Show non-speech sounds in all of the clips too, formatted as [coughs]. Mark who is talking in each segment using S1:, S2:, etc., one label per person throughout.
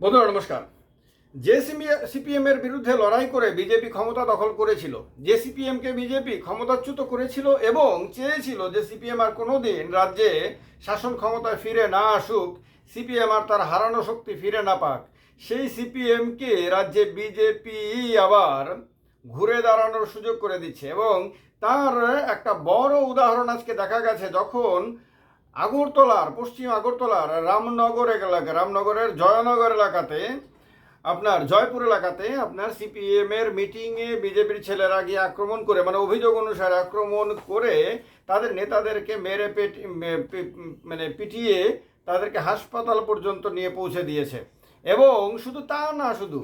S1: বন্ধুরা, নমস্কার। যে সিপিএম এর বিরুদ্ধে লড়াই করে বিজেপি ক্ষমতা দখল করেছিল। যে সিপিএমকে বিজেপি ক্ষমতাচ্যুত করেছিল এবং চেয়েছিল যে সিপিএম আর কোনোদিন রাজ্যে শাসন ক্ষমতায় ফিরে না আসুক, সিপিএম আর তার হারানো শক্তি ফিরে না পাক। সেই সিপিএমকে রাজ্যে বিজেপি আবার ঘুরে দাঁড়ানোর সুযোগ করে দিচ্ছে এবং তার একটা বড় উদাহরণ আজকে দেখা গেছে, যখন আগরতলার, পশ্চিম আগরতলার, রামনগর এলাকা রামনগরের জয়নগর এলাকাতে, আপনার জয়পুর এলাকাতে আপনার সিপিএম এর মিটিংয়ে বিজেপির ছেলেরা গিয়ে আক্রমণ করে মানে অভিযোগ অনুসারে আক্রমণ করে তাদের নেতাদেরকে মেরে পেট মানে পিটিয়ে তাদেরকে হাসপাতাল পর্যন্ত নিয়ে পৌঁছে দিয়েছে। এবং শুধু তা না, শুধু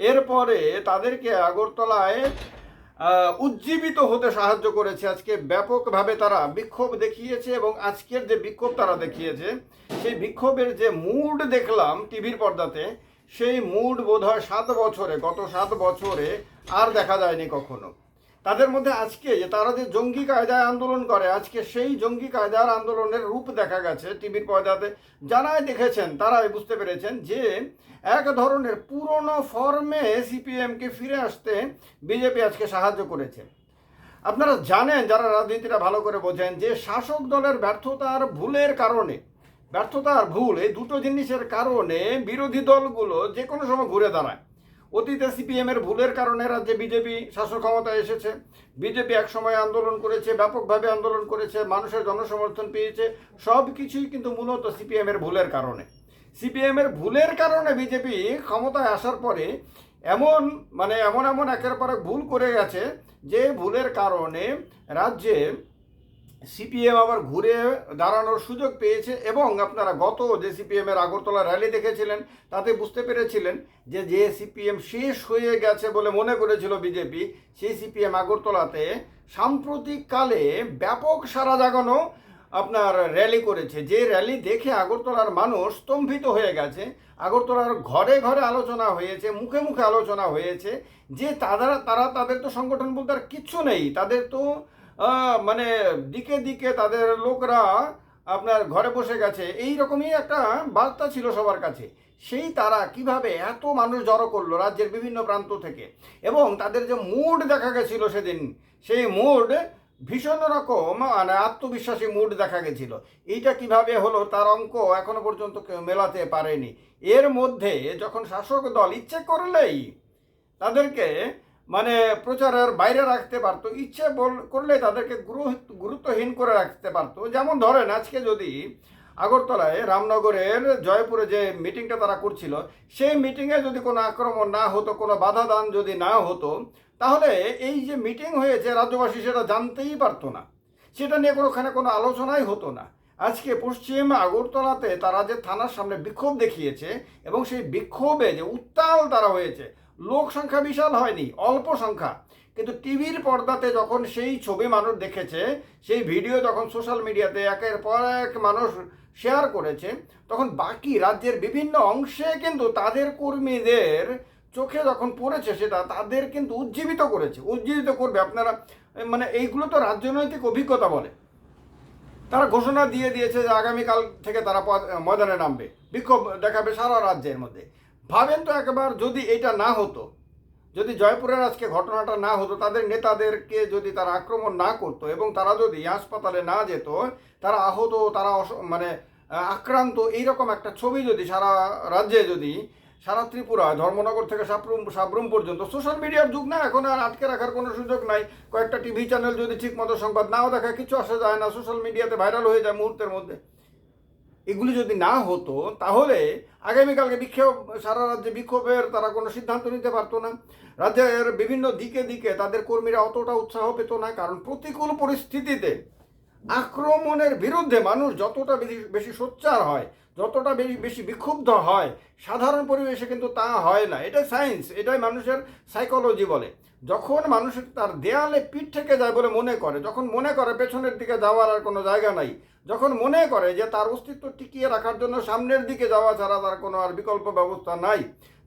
S1: এরপরে তাদেরকে আগরতলায় উজ্জীবিত হতে সাহায্য করেছে। আজকে ব্যাপকভাবে তারা বিক্ষোভ দেখিয়েছে এবং আজকের যে বিক্ষোভ তারা দেখিয়েছে, সেই বিক্ষোভের যে মুড দেখলাম টিভির পর্দাতে, সেই মুড বোধ হয় সাত বছরে, গত সাত বছরে আর দেখা যায়নি কখনো। তাদের মধ্যে আজকে যে তারা যে জঙ্গি কায়দায় আন্দোলন করে, আজকে সেই জঙ্গি কায়দার আন্দোলনের রূপ দেখা গেছে টিভির পর্দাতে। যারাই দেখেছেন, তারাই বুঝতে পেরেছেন যে এক ধরনের পুরনো ফর্মে সিপিএমকে ফিরে আসতে বিজেপি আজকে সাহায্য করেছে। আপনারা জানেন, যারা রাজনীতিটা ভালো করে বোঝেন, যে শাসক দলের ব্যর্থতার ভুলের কারণে, ব্যর্থতার ভুল, এই দুটো জিনিসের কারণে বিরোধী দলগুলো যে কোনো সময় ঘুরে দাঁড়ায়। অতীতে সিপিএম এর ভুলের কারণে রাজ্যে বিজেপি শাসন ক্ষমতায় এসেছে। বিজেপি এক সময় আন্দোলন করেছে, ব্যাপকভাবে আন্দোলন করেছে, মানুষের জনসমর্থন পেয়েছে, সব কিছুই কিন্তু মূলত সিপিএম এর ভুলের কারণে। সিপিএম এর ভুলের কারণে বিজেপি ক্ষমতায় আসার পরে এমন মানে এমন এমন একের পর এক ভুল করে গেছে যে ভুলের কারণে রাজ্যে সিপিএম আবার ঘুরে দাঁড়ানোর সুযোগ পেয়েছে এবং আপনারা গত যে সিপিএম এর আগরতলা র্যালি দেখেছিলেন, তাতে বুঝতে পেরেছিলেন যে যে সিপিএম শেষ হয়ে গেছে বলে মনে করেছিল বিজেপি, সেই সিপিএম আগরতলাতে সাম্প্রতিককালে ব্যাপক সারা জাগানো আপনার র্যালি করেছে। যে র্যালি দেখে আগরতলার মানুষ স্তম্ভিত হয়ে গেছে। আগরতলার ঘরে ঘরে আলোচনা হয়েছে, মুখে মুখে আলোচনা হয়েছে যে তারা তারা তাদের তো সংগঠন বলতে আর কিচ্ছু নেই। তাদের তো মানে দিকে দিকে তাদের লোকরা আপনার ঘরে বসে গেছে। এই রকমই একটা বার্তা ছিল সবার কাছে। সেই তারা কীভাবে এত মানুষ জড়ো করল রাজ্যের বিভিন্ন প্রান্ত থেকে? এবং তাদের যে মুড দেখা গেছিল সেদিন, সেই মুড ভীষণ রকম মানে আত্মবিশ্বাসী মুড দেখা গেছিল। এইটা কীভাবে হলো তার অঙ্ক এখনও পর্যন্ত কেউ মেলাতে পারেনি। এর মধ্যে যখন শাসক দল ইচ্ছে করলেই তাদেরকে মানে প্রচারের বাইরে রাখতে পারতো, ইচ্ছে বল- করলে তাদেরকে গুরু- গুরুত্বহীন করে রাখতে পারতো। যেমন ধরেন আজকে যদি আগরতলায় রামনগরের জয়পুরে যে মিটিংটা তারা করছিল, সেই মিটিংয়ে যদি কোনো আক্রমণ না হতো, কোনো বাধা দান যদি না হতো, তাহলে এই যে মিটিং হয়েছে রাজ্যবাসী সেটা জানতেই পারতো না। সেটা নিয়ে কোনোখানে কোনো আলোচনাই হতো না। আজকে পশ্চিম আগরতলাতে তারা যে থানার সামনে বিক্ষোভ দেখিয়েছে এবং সেই বিক্ষোভে যে উত্তাল তারা হয়েছে লোক সংখ্যা বিশাল হয়নি, অল্প সংখ্যা। কিন্তু টিভির পর্দাতে যখন সেই ছবি মানুষ দেখেছে, সেই ভিডিও যখন সোশ্যাল মিডিয়াতে একের পর এক মানুষ শেয়ার করেছে, তখন বাকি রাজ্যের বিভিন্ন অংশে কিন্তু তাদের কর্মীদের চোখে যখন পড়েছে, সেটা তাদের কিন্তু উজ্জীবিত করেছে। উজ্জীবিত করবে, আপনারা মানে এইগুলো তো রাজনৈতিক অভিজ্ঞতা বলে। তারা ঘোষণা দিয়ে দিয়েছে যে আগামীকাল থেকে তারা ময়দানে নামবে। বিক্ষোভ দেখাবে সারা রাজ্যের মধ্যে। ভাবেন তো একবার যদি এটা না হতো, যদি জয়পুরের আজকে ঘটনাটা না হতো, তাদের নেতাদেরকে যদি তারা আক্রমণ না করতো এবং তারা যদি হাসপাতালে না যেত, তারা আহত, তারা মানে আক্রান্ত এইরকম একটা ছবি যদি সারা রাজ্যে যদি, সারা ত্রিপুরা, ধর্মনগর থেকে সাবরুম সাবরুম পর্যন্ত সোশ্যাল মিডিয়ার যুগ না, এখন আর আটকে রাখার কোনো সুযোগ নাই। কয়েকটা টিভি চ্যানেল যদি ঠিক মতো সংবাদ নাও দেখা কিছু আসা যায় না সোশ্যাল মিডিয়াতে ভাইরাল হয়ে যায় মুহূর্তের মধ্যে। এগুলি যদি না হতো, তাহলে আগামীকালকে বিক্ষোভ, সারা রাজ্যে বিক্ষোভের তারা কোনো সিদ্ধান্ত নিতে পারতো না। রাজ্যের বিভিন্ন দিকে দিকে তাদের কর্মীরা অতটা উৎসাহ পেত না, কারণ প্রতিকূল পরিস্থিতিতে আক্রমণের বিরুদ্ধে মানুষ যতটা বেশি বেশি সোচ্চার হয়, যতটা বেশি বেশি বিক্ষুব্ধ হয়, সাধারণ পরিবেশে কিন্তু তা হয় না। এটা সায়েন্স এটাই মানুষের সাইকোলজি বলে। যখন মানুষ তার দেয়ালে পিঠ থেকে যায় বলে মনে করে, যখন মনে করে পেছনের দিকে যাওয়ার আর কোনো জায়গা নাই, যখন মনে করে যে তার অস্তিত্ব টিকিয়ে রাখার জন্য সামনের দিকে যাওয়া ছাড়া তার কোনো আর বিকল্প ব্যবস্থা নাই,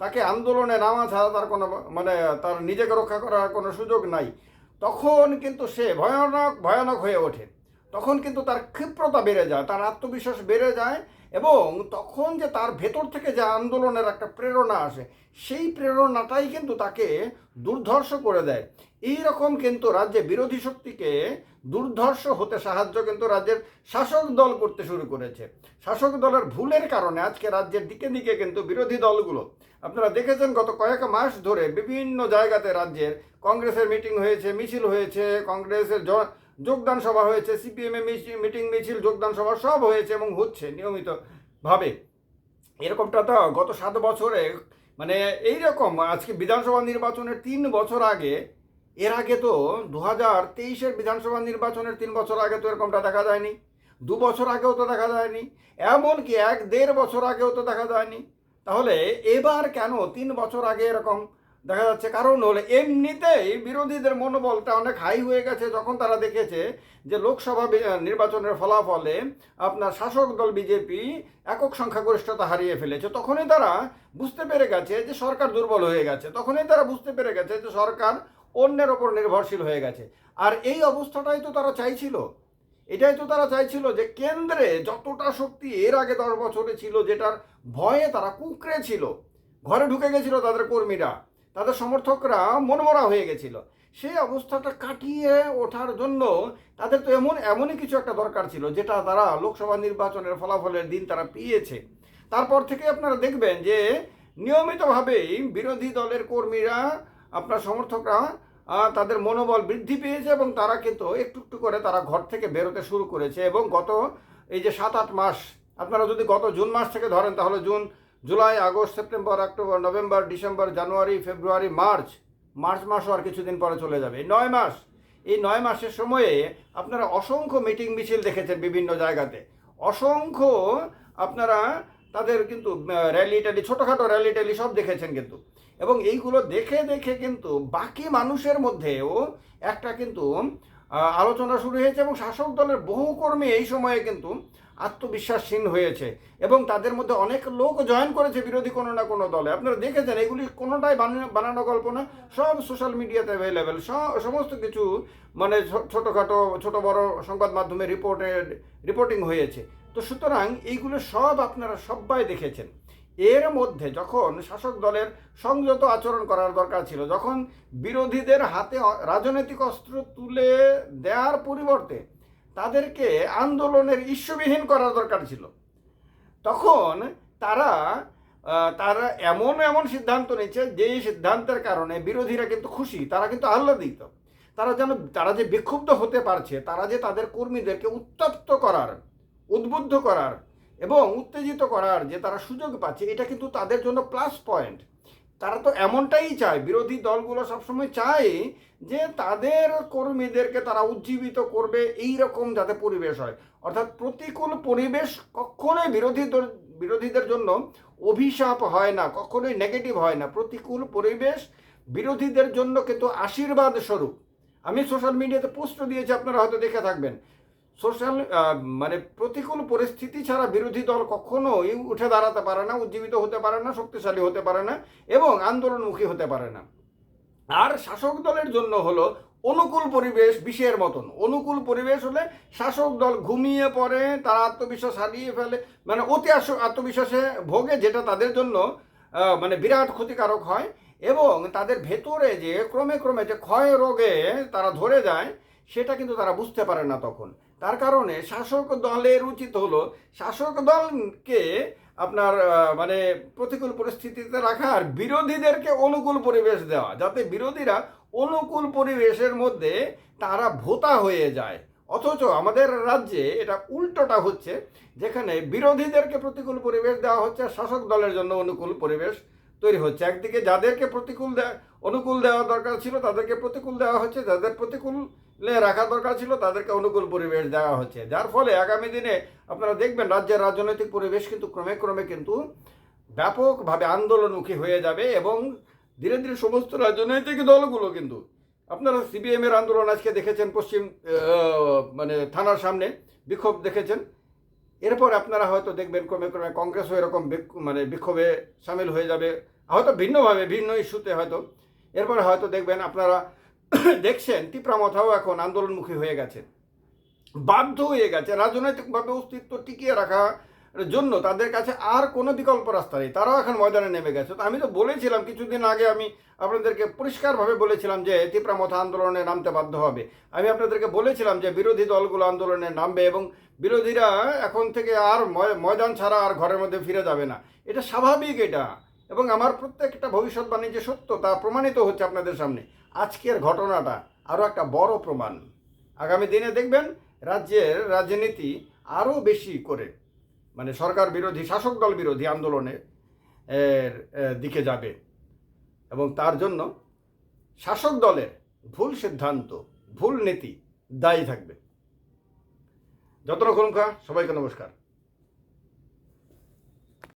S1: তাকে আন্দোলনে নামা ছাড়া তার কোনো মানে তার নিজেকে রক্ষা করার কোনো সুযোগ নাই, তখন কিন্তু সে ভয়ানক ভয়ানক হয়ে ওঠে। তখন কিন্তু তার ক্ষিপ্রতা বেড়ে যায়, তার আত্মবিশ্বাস বেড়ে যায় এবং তখন যে তার ভেতর থেকে যে আন্দোলনের একটা প্রেরণা আসে, সেই প্রেরণাটাই কিন্তু তাকে দুর্ধর্ষ করে দেয়। এই রকম কিন্তু রাজ্যে বিরোধী শক্তিকে দুর্ধর্ষ হতে সাহায্য কিন্তু রাজ্যের শাসক দল করতে শুরু করেছে। শাসক দলের ভুলের কারণে আজকে রাজ্যের দিকে দিকে কিন্তু বিরোধী দলগুলো, আপনারা দেখেছেন গত কয়েক মাস ধরে বিভিন্ন জায়গাতে রাজ্যের কংগ্রেসের মিটিং হয়েছে, মিছিল হয়েছে, কংগ্রেসের যোগদান সভা হয়েছে, সিপিএম মিটিং মিছিল, যোগদান সভা সব হয়েছে এবং হচ্ছে নিয়মিতভাবে। এরকমটা তো গত সাত বছরে মানে এই রকম আজকে বিধানসভা নির্বাচনের তিন বছর আগে, এর আগে তো দু হাজার তেইশের বিধানসভা নির্বাচনের তিন বছর আগে তো এরকমটা দেখা যায়নি। দু বছর আগেও তো দেখা যায়নি, এমনকি এক দেড় বছর আগেও তো দেখা যায়নি। তাহলে এবার কেন তিন বছর আগে এরকম দেখা যাচ্ছে কারণ হলে এমনিতেই বিরোধীদের মনোবলটা অনেক হাই হয়ে গেছে যখন তারা দেখেছে যে লোকসভা নির্বাচনের ফলাফলে আপনার শাসক দল বিজেপি একক সংখ্যাগরিষ্ঠতা হারিয়ে ফেলেছে। তখনই তারা বুঝতে পেরে গেছে যে সরকার দুর্বল হয়ে গেছে। তখনই তারা বুঝতে পেরে গেছে যে সরকার অন্যের ওপর নির্ভরশীল হয়ে গেছে। আর এই অবস্থাটাই তো তারা চাইছিল। এটাই তো তারা চাইছিল যে কেন্দ্রে যতটা শক্তি এর আগে দশ বছরে ছিল যেটার ভয়ে তারা কুকড়ে ছিল। ঘরে ঢুকে গেছিল তাদের কর্মীরা। তাদের সমর্থকরা মনমরা হয়ে গেছিল। সেই অবস্থাটা কাটিয়ে ওঠার জন্য তাদের তো এমন, এমনই কিছু একটা দরকার ছিল, যেটা তারা লোকসভা নির্বাচনের ফলাফলের দিন তারা পেয়েছে। তারপর থেকে আপনারা দেখবেন যে নিয়মিতভাবেই বিরোধী দলের কর্মীরা, আপনার সমর্থকরা তাদের মনোবল বৃদ্ধি পেয়েছে এবং তারা কিন্তু একটু একটু করে তারা ঘর থেকে বেরোতে শুরু করেছে এবং গত এই যে সাত আট মাস, আপনারা যদি গত জুন মাস থেকে ধরেন তাহলে June July, August, September, October, November, December, January, February, March. March মাসও আর কিছুদিন পরে চলে যাবে। নয় মাস, এই নয় মাসের সময়ে আপনারা অসংখ্য মিটিং মিছিল দেখেছেন বিভিন্ন জায়গাতে। অসংখ্য আপনারা তাদের কিন্তু র্যালি ট্যালি ছোটোখাটো র্যালি ট্যালি সব দেখেছেন কিন্তু। এবং এইগুলো দেখে দেখে কিন্তু বাকি মানুষের মধ্যেও একটা কিন্তু আলোচনা শুরু হয়েছে এবং শাসক দলের বহু কর্মী এই সময়ে কিন্তু আত্মবিশ্বাসহীন হয়েছে এবং তাদের মধ্যে অনেক লোক জয়েন করেছে বিরোধী কোনো না কোনো দলে। আপনারা দেখেছেন, এগুলি কোনোটাই বানানো- গল্প না। সব সোশ্যাল মিডিয়াতে অ্যাভেলেবেল সমস্ত কিছু মানে ছোটোখাটো, ছোট বড় সংবাদ মাধ্যমে রিপোর্টেড রিপোর্টিং হয়েছে। তো সুতরাং এইগুলো সব আপনারা সবাই দেখেছেন। এর মধ্যে যখন শাসক দলের সংযত আচরণ করার দরকার ছিল, যখন বিরোধীদের হাতে রাজনৈতিক অস্ত্র তুলে দেওয়ার পরিবর্তে তাদেরকে আন্দোলনের ইস্যুবিহীন করার দরকার ছিল, তখন তারা তারা এমন এমন সিদ্ধান্ত নিচ্ছে যেই সিদ্ধান্তের কারণে বিরোধীরা কিন্তু খুশি, তারা কিন্তু আহ্লাদিত। তারা যেন, তারা যে বিক্ষুব্ধ হতে পারছে, তারা যে তাদের কর্মীদেরকে উত্তপ্ত করার, উদ্বুদ্ধ করার এবং উত্তেজিত করার যে তারা সুযোগ পাচ্ছে, এটা কিন্তু তাদের জন্য প্লাস পয়েন্ট তারা তো এমনটাই চায়, বিরোধী দলগুলো সবসময় চায় যে তাদের কর্মীদেরকে তারা উজ্জীবিত করবে এই রকম যাতে পরিবেশ হয়। অর্থাৎ প্রতিকূল পরিবেশ কখনোই বিরোধী বিরোধীদের জন্য অভিশাপ হয় না, কখনোই নেগেটিভ হয় না। প্রতিকূল পরিবেশ বিরোধীদের জন্য কিন্তু আশীর্বাদ স্বরূপ। আমি সোশ্যাল মিডিয়াতে পোস্ট দিয়েছি, আপনারা হয়তো দেখে থাকবেন। সোশ্যাল মানে প্রতিকূল পরিস্থিতি ছাড়া বিরোধী দল কখনোই উঠে দাঁড়াতে পারে না, উজ্জীবিত হতে পারে না, শক্তিশালী হতে পারে না এবং আন্দোলনমুখী হতে পারে না। আর শাসক দলের জন্য হলো অনুকূল পরিবেশ বিষের মতন। অনুকূল পরিবেশ হলে শাসক দল ঘুমিয়ে পড়ে, তারা আত্মবিশ্বাস হারিয়ে ফেলে মানে অতি আত্মবিশ্বাসে ভোগে, যেটা তাদের জন্য মানে বিরাট ক্ষতিকারক হয় এবং তাদের ভেতরে যে ক্রমে ক্রমে যে ক্ষয় রোগে তারা ধরে যায়, সেটা কিন্তু তারা বুঝতে পারে না তখন। তার কারণে শাসক দলের উচিত হলো, শাসক দলকে আপনার মানে প্রতিকূল পরিস্থিতিতে রাখা আর বিরোধীদেরকে অনুকূল পরিবেশ দেওয়া, যাতে বিরোধীরা অনুকূল পরিবেশের মধ্যে তারা ভোতা হয়ে যায়। অথচ আমাদের রাজ্যে এটা উল্টোটা হচ্ছে, যেখানে বিরোধীদেরকে প্রতিকূল পরিবেশ দেওয়া হচ্ছে শাসক দলের জন্য অনুকূল পরিবেশ তৈরি হচ্ছে। একদিকে যাদেরকে প্রতিকূল অনুকূল দেওয়া দরকার ছিল, তাদেরকে প্রতিকূল দেওয়া হচ্ছে। যাদের প্রতিকূলে রাখা দরকার ছিল, তাদেরকে অনুকূল পরিবেশ দেওয়া হচ্ছে। যার ফলে আগামী দিনে আপনারা দেখবেন, রাজ্যের রাজনৈতিক পরিবেশ কিন্তু ক্রমে ক্রমে কিন্তু ব্যাপকভাবে আন্দোলনমুখী হয়ে যাবে এবং ধীরে ধীরে সমস্ত রাজনৈতিক দলগুলো কিন্তু, আপনারা সিপিএম এর আন্দোলন আজকে দেখেছেন পশ্চিম মানে থানার সামনে, বিক্ষোভ দেখেছেন। এরপর আপনারা হয়তো দেখবেন, ক্রমে ক্রমে কংগ্রেসও এরকম মানে বিক্ষোভে সামিল হয়ে যাবে। হয়তো ভিন্নভাবে, ভিন্ন ইস্যুতে হয়তো। এরপরে হয়তো দেখবেন আপনারা [coughs] দেখছেন তীব্রামথাও এখন আন্দোলনমুখী হয়ে গেছে। বাধ্য হয়ে গেছে। রাজনৈতিকভাবে অস্তিত্ব টিকিয়ে রাখা জন্য তাদের কাছে আর কোনো বিকল্প রাস্তা নেই। তারাও এখন ময়দানে নেমে গেছে। তো আমি তো বলেছিলাম, কিছুদিন আগে আমি আপনাদেরকে পরিষ্কারভাবে বলেছিলাম যে তিপ্রামথা আন্দোলনে নামতে বাধ্য হবে। আমি আপনাদেরকে বলেছিলাম যে বিরোধী দলগুলো আন্দোলনে নামবে এবং বিরোধীরা এখন থেকে আর ময়দান ছাড়া আর ঘরের মধ্যে ফিরে যাবে না। এটা স্বাভাবিক এটা। এবং আমার প্রত্যেকটা ভবিষ্যৎবাণী যে সত্য, তা প্রমাণিত হচ্ছে আপনাদের সামনে। আজকের ঘটনাটা আরও একটা বড় প্রমাণ। আগামী দিনে দেখবেন রাজ্যের রাজনীতি আরও বেশি করে মানে সরকার বিরোধী, শাসক দল বিরোধী এর দিকে যাবে। এবং তার জন্য শাসক দলের ভুল সিদ্ধান্ত, ভুল নীতি দায়ী থাকবে। যত রকম সবাইকে নমস্কার।